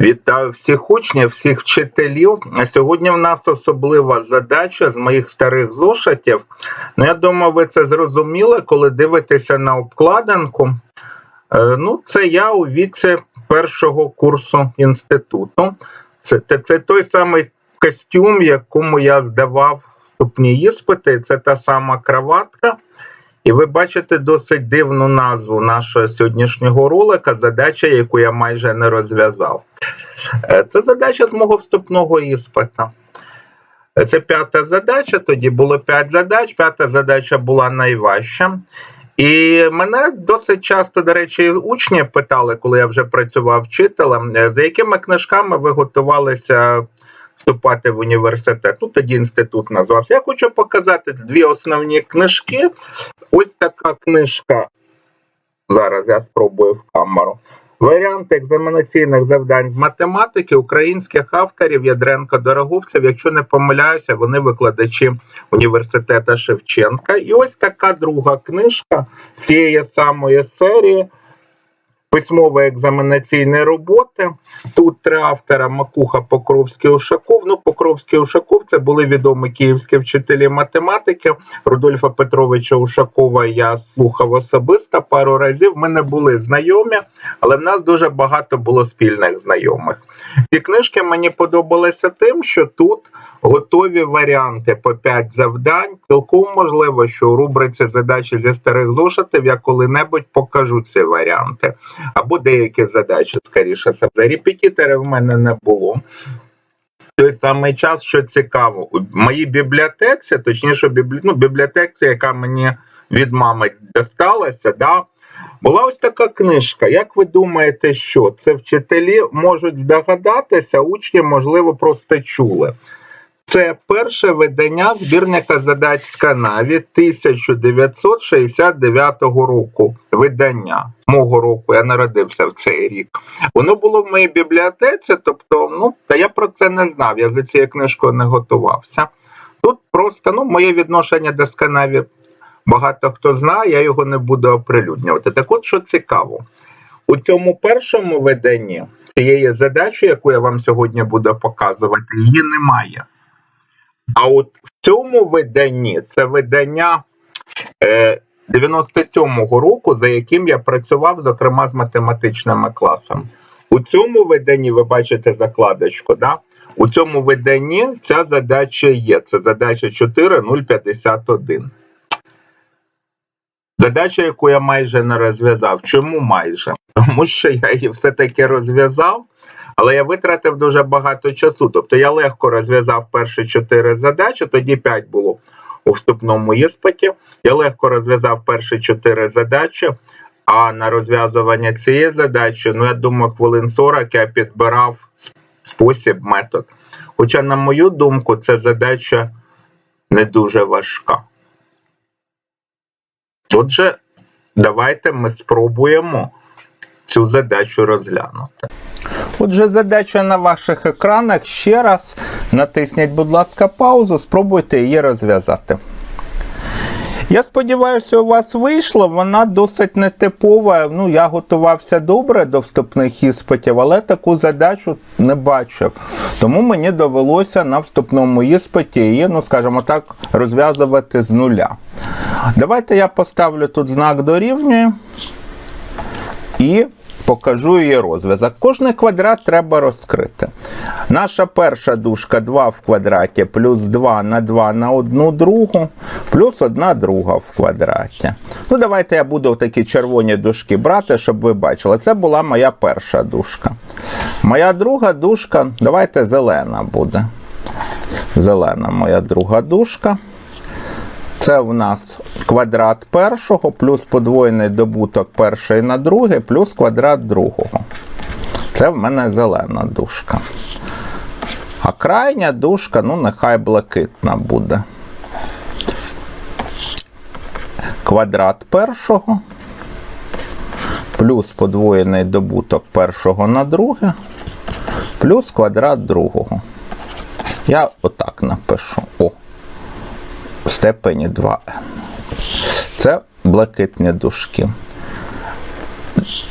Вітаю всіх учнів, всіх вчителів. Сьогодні в нас особлива задача з моїх старих зошитів. Ну, я думаю, ви це зрозуміли, коли дивитеся на обкладинку. Е, Ну, це я у віці першого курсу інституту. Це, це, це той самий костюм, якому я здавав вступні іспити. Це та сама краватка. І ви бачите досить дивну назву нашого сьогоднішнього ролика, задача, яку я майже не розв'язав. Е, Це задача з мого вступного іспита. Це п'ята задача, тоді було п'ять задач, п'ята задача була найважча. І мене досить часто, до речі, учні питали, коли я вже працював вчителем, е, за якими книжками ви готувалися вступати в університет. Ну, тоді інститут назвався. Я хочу показати дві основні книжки. Ось така книжка. Зараз я спробую в камеру. Варіанти екзаменаційних завдань з математики українських авторів Ядренко Дороговцев. Якщо не помиляюся, вони викладачі університету Шевченка. І ось така друга книжка цієї самої серії. Письмові екзаменаційні роботи. Тут три автора Макуха, Покровський Ушаков. Ну, Покровський Ушаков це були відомі київські вчителі математики. Рудольфа Петровича Ушакова я слухав особисто пару разів. Ми не були знайомі, але в нас дуже багато було спільних знайомих. Ці книжки мені подобалися тим, що тут готові варіанти по 5 завдань. Цілком можливо, що у рубриці задачі зі старих зошитів я коли-небудь покажу ці варіанти. Або деякі задачі, скоріше за. Репетитора в мене не було. Той самий час, що цікаво, у моїй бібліотеці, точніше, біблі... ну, бібліотеці, яка мені від мами досталася, да, була ось така книжка. Як ви думаєте, що це вчителі можуть здогадатися, учні, можливо, просто чули. Це перше видання збірника задач з канаві 1969 року. Видання мого року. Я народився в цей рік. Воно було в моїй бібліотеці, тобто, ну, та я про це не знав. Я за цією книжкою не готувався. Тут просто ну, моє відношення до сканаві багато хто знає, я його не буду оприлюднювати. Так от що цікаво. У цьому першому виданні цієї задачі, яку я вам сьогодні буду показувати, її немає. А от в цьому виданні це видання е, 97-го року, за яким я працював, зокрема з математичними класами. У цьому виданні, ви бачите закладочку, да? у цьому виданні ця задача є. Це задача 4.051. Задача, яку я майже не розв'язав. Чому майже? Тому що я її все-таки розв'язав, але я витратив дуже багато часу. Тобто я легко розв'язав перші чотири задачі, тоді 5 було у вступному іспиті. Я легко розв'язав перші чотири задачі, а на розв'язування цієї задачі, ну я думаю, хвилин 40 я підбирав спосіб, метод. Хоча, на мою думку, ця задача не дуже важка. Отже, давайте ми спробуємо цю задачу розглянути. Отже, задача на ваших екранах. Ще раз натисніть, будь ласка, паузу, спробуйте її розв'язати. Я сподіваюся, у вас вийшло. Вона досить нетипова. Ну, я готувався добре до вступних іспитів, але таку задачу не бачив. Тому мені довелося на вступному іспиті її, ну, скажімо так, розв'язувати з нуля. Давайте я поставлю тут знак дорівнює і покажу її розв'язок. Кожний квадрат треба розкрити. Наша перша дужка 2 в квадраті плюс 2 на 2 на 1 другу, плюс 1 друга в квадраті. Ну, давайте я буду такі червоні дужки брати, щоб ви бачили. Це була моя перша дужка. Моя друга дужка, давайте зелена буде. Зелена моя друга дужка. Це в нас квадрат першого, плюс подвоєний добуток перший на другий, плюс квадрат другого. Це в мене зелена дужка. А крайня дужка, ну, нехай блакитна буде. Квадрат першого, плюс подвоєний добуток першого на друге, плюс квадрат другого. Я отак напишу. О в степені 2n. Це блакитні дужки.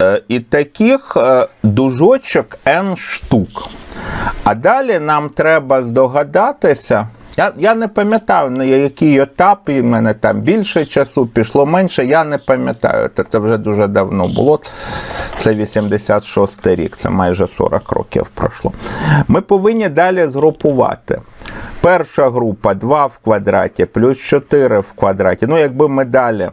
Е, І таких е, дужочок N штук. А далі нам треба здогадатися. Я, я не пам'ятаю, на який етап, і в мене там більше часу пішло менше, я не пам'ятаю. Це вже дуже давно було. Це 86 рік, це майже 40 років пройшло. Ми повинні далі згрупувати. Перша група 2 в квадраті плюс 4 в квадраті. Ну, якби ми далі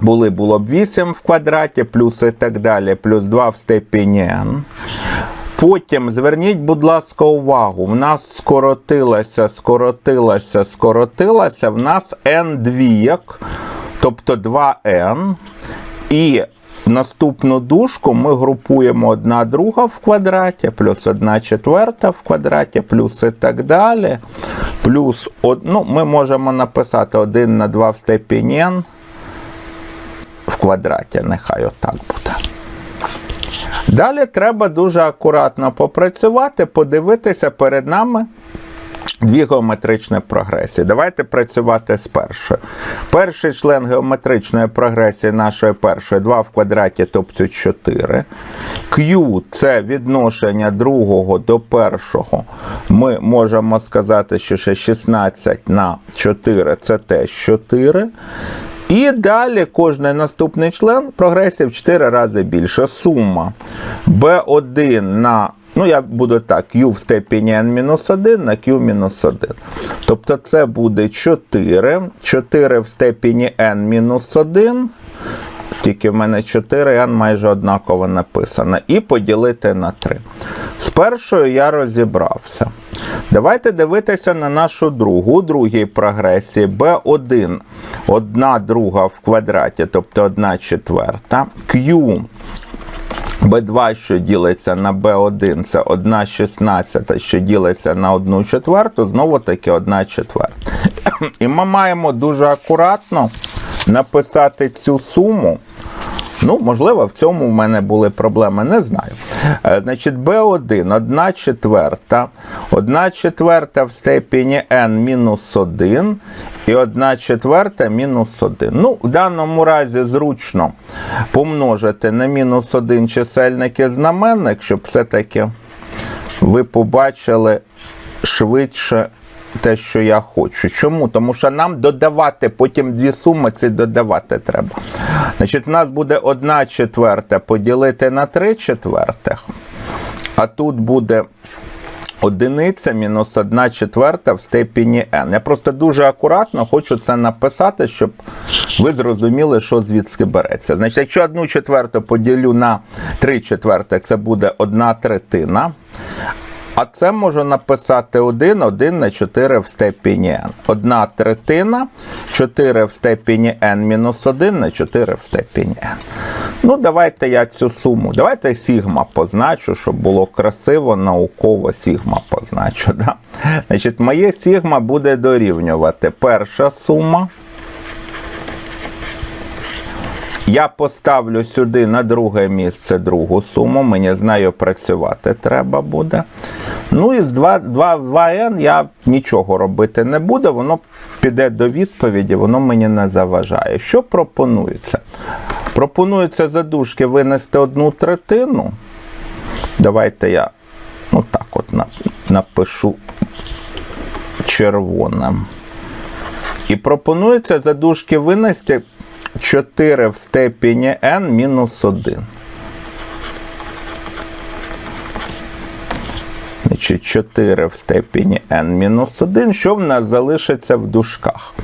були, було б 8 в квадраті, плюс і так далі, плюс 2 в степені n. Потім зверніть, будь ласка, увагу, в нас скоротилося, скоротилося, скоротилося, в нас n двійок, тобто 2n. І наступну дужку ми групуємо одна друга в квадраті, плюс одна четверта в квадраті, плюс і так далі. Плюс, од- ну, ми можемо написати 1 на 2 в степені n в квадраті, нехай отак буде. Далі треба дуже акуратно попрацювати, подивитися перед нами дві геометричні прогресії. Давайте працювати з першою. Перший член геометричної прогресії нашої першої 2 в квадраті, тобто 4. Q це відношення другого до першого. Ми можемо сказати, що ще 16 на 4 це теж 4. І далі кожний наступний член прогресії в 4 рази більше. Сума B1 на, ну я буду так, Q в степені n-1 на Q-1. Тобто це буде 4, 4 в степені n-1. Тільки в мене 4 n майже однаково написано. І поділити на 3. З першою я розібрався. Давайте дивитися на нашу другу. У другій прогресії b1 одна друга в квадраті, тобто 1 четверта. Q B2, що ділиться на Б1, це 1 шістнадцята, що ділиться на 1 четверту, знову таки 1 четверта. І ми маємо дуже акуратно написати цю суму. Ну, можливо, в цьому в мене були проблеми, не знаю. Е, Значить, B1, 1 четверта, 1 четверта в степені n мінус 1 і 1 четверта мінус 1. Ну, в даному разі зручно помножити на мінус 1 чисельник і знаменник, щоб все-таки ви побачили швидше те, що я хочу. Чому? Тому що нам додавати потім дві суми, це додавати треба. Значить, у нас буде 1 четверта поділити на 3 четвертих, а тут буде одиниця мінус 1 четверта в степені n. Я просто дуже акуратно хочу це написати, щоб ви зрозуміли, що звідки береться. Значить, якщо 1 четверту поділю на 3 четвертих, це буде 1 третина. А це можу написати 1, 1 на 4 в степені n. 1 третина, 4 в степені n мінус 1 на 4 в степені n. Ну, давайте я цю суму. Давайте сігма позначу, щоб було красиво, науково сігма позначу. Да? Значить, моє сігма буде дорівнювати перша сума. Я поставлю сюди на друге місце другу суму. Мені з нею працювати треба буде. Ну і з 2, 2, 2n я нічого робити не буду, воно піде до відповіді, воно мені не заважає. Що пропонується? Пропонується за дужки винести одну третину. Давайте я ну так от напишу червоним. І пропонується за дужки винести 4 в степені n мінус 1. Значить, 4 в степені n-1, Що в нас залишиться в дужках?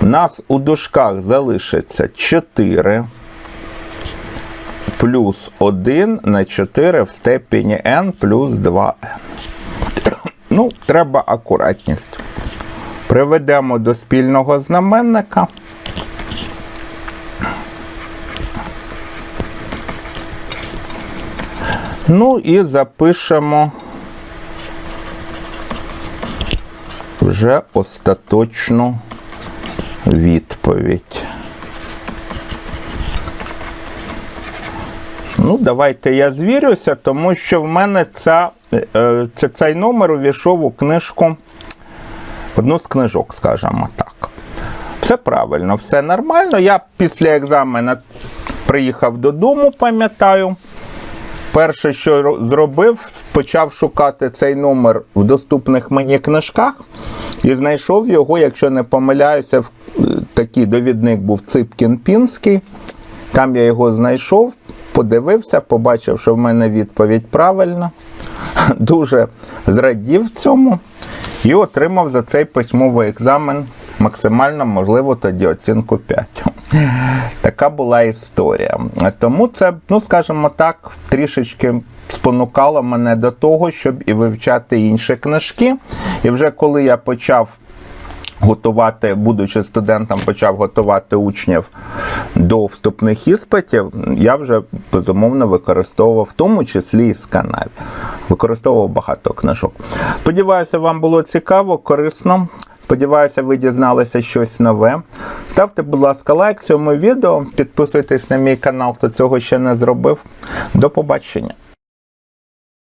В нас у дужках залишиться 4 плюс 1 на 4 в степені n плюс 2n. Ну, треба акуратність. Приведемо до спільного знаменника. Ну і запишемо вже остаточну відповідь. Ну, давайте я звірюся, тому що в мене ця, е, це, цей номер увійшов у книжку, одну з книжок, скажімо так. Все правильно, все нормально. Я після екзамену приїхав додому, пам'ятаю. Перше, що зробив, почав шукати цей номер в доступних мені книжках і знайшов його, якщо не помиляюся, е, такий довідник був Ципкін Пінський. Там я його знайшов, подивився, побачив, що в мене відповідь правильна. Дуже зрадів цьому і отримав за цей письмовий екзамен максимально можливо тоді оцінку 5. Така була історія. Тому це, ну скажімо так, трішечки спонукало мене до того, щоб і вивчати інші книжки. І вже коли я почав готувати, будучи студентом, почав готувати учнів до вступних іспитів, я вже безумовно використовував, в тому числі і з. Використовував багато книжок. Сподіваюся, вам було цікаво, корисно. Сподіваюся, ви дізналися щось нове. Ставте, будь ласка, лайк цьому відео, підписуйтесь на мій канал, хто цього ще не зробив. До побачення.